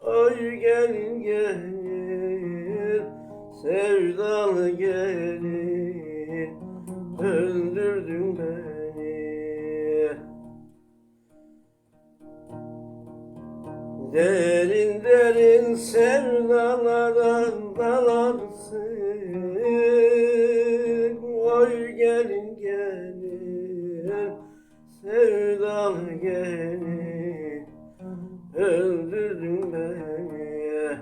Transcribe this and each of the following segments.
Oy gelin gelin sevdalı gelin. Öldürdün beni. Derin derin sevdalara dalarsın Oy gelin gelin sevdalı gelin Öldürdün beni.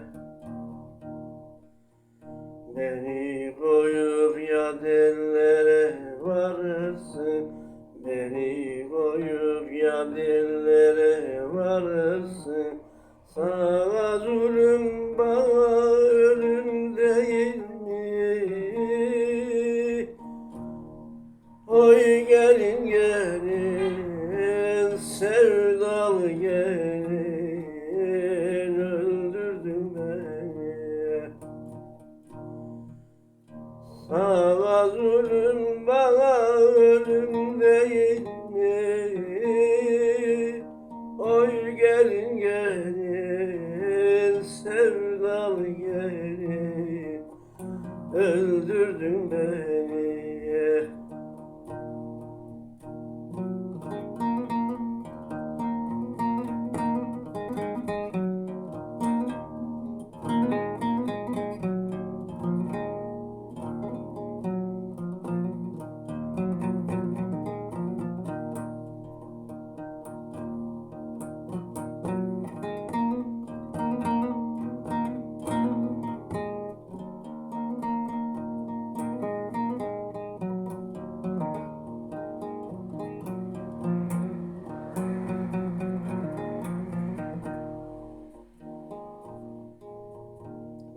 Beni koyup ya dillere varırsın. Beni koyup ya dillere varırsın. Sana zulüm bana ölüm değil mi? Oy gelin gelin Öldürdün beni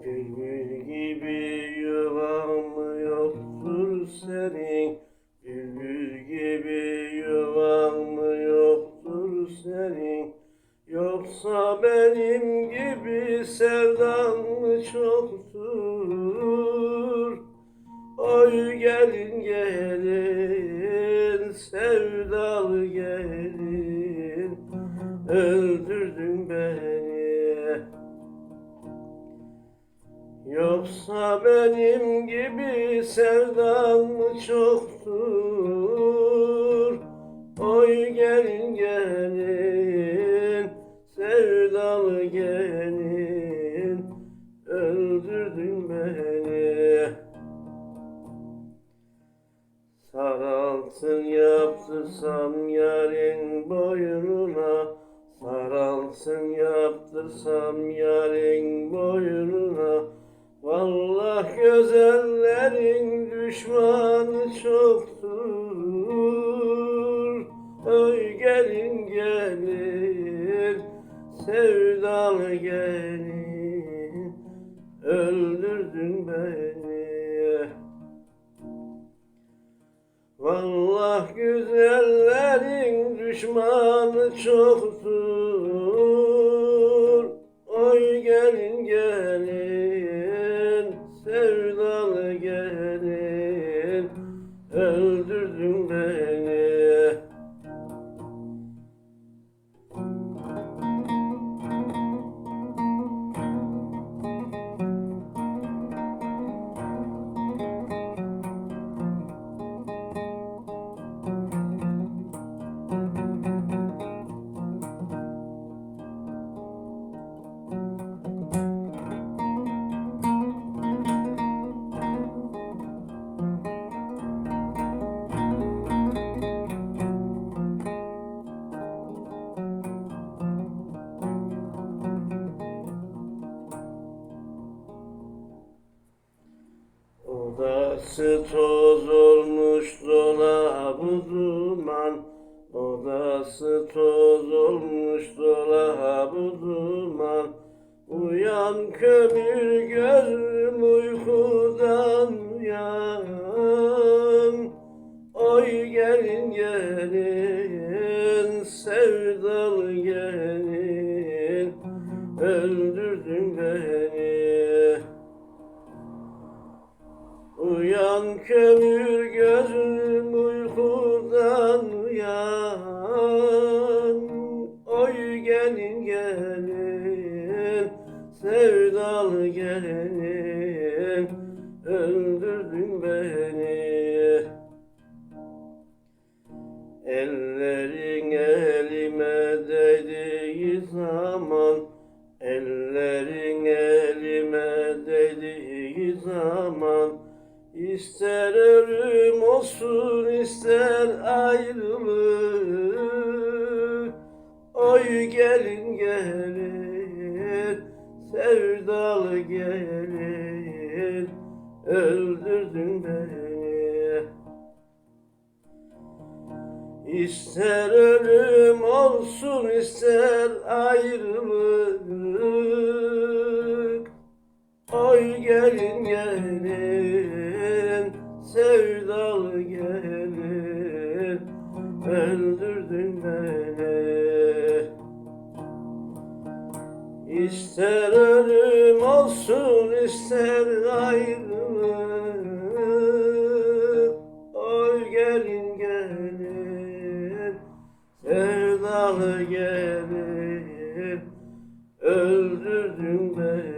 Bülbül gibi yuvam yoktur senin Bülbül gibi yuvam yoktur senin Yoksa benim gibi sevdam çoktur? Oy gelin gelin sevdalı gelin. Öldürdün beni Yoksa benim gibi sevdam çoktur? Oy gelin gelin sevdalı gelin Öldürdün beni. Saraltın yaptırsam yarın boynuna Saraltın yaptırsam yarın Oy gelin gelin sevdalı gelin. Öldürdün beni. Vallahi güzellerin düşmanı çoktur. Oy gelin gelin sevdalı gelin. Öldürdün beni Odası toz olmuş dolabı duman. Odası toz olmuş dolabı duman. Uyan kömür gözüm uykudan uyan. Oy gelin gelin sevdalı gelin. Öldürdün beni Kömür gözüm uykudan uyan. Oy gelin gelin sevdalı gelin Öldürdün beni. Ellerin elime değdiği zaman İster ölüm olsun ister ayrılık. Oy gelin gelin sevdalı gelin Öldürdün beni. İster ölüm olsun ister ayrılık Öldürdün beni. İster ölüm olsun ister ayrılık. Oy gelin gelin sevdalı gelin. Öldürdün beni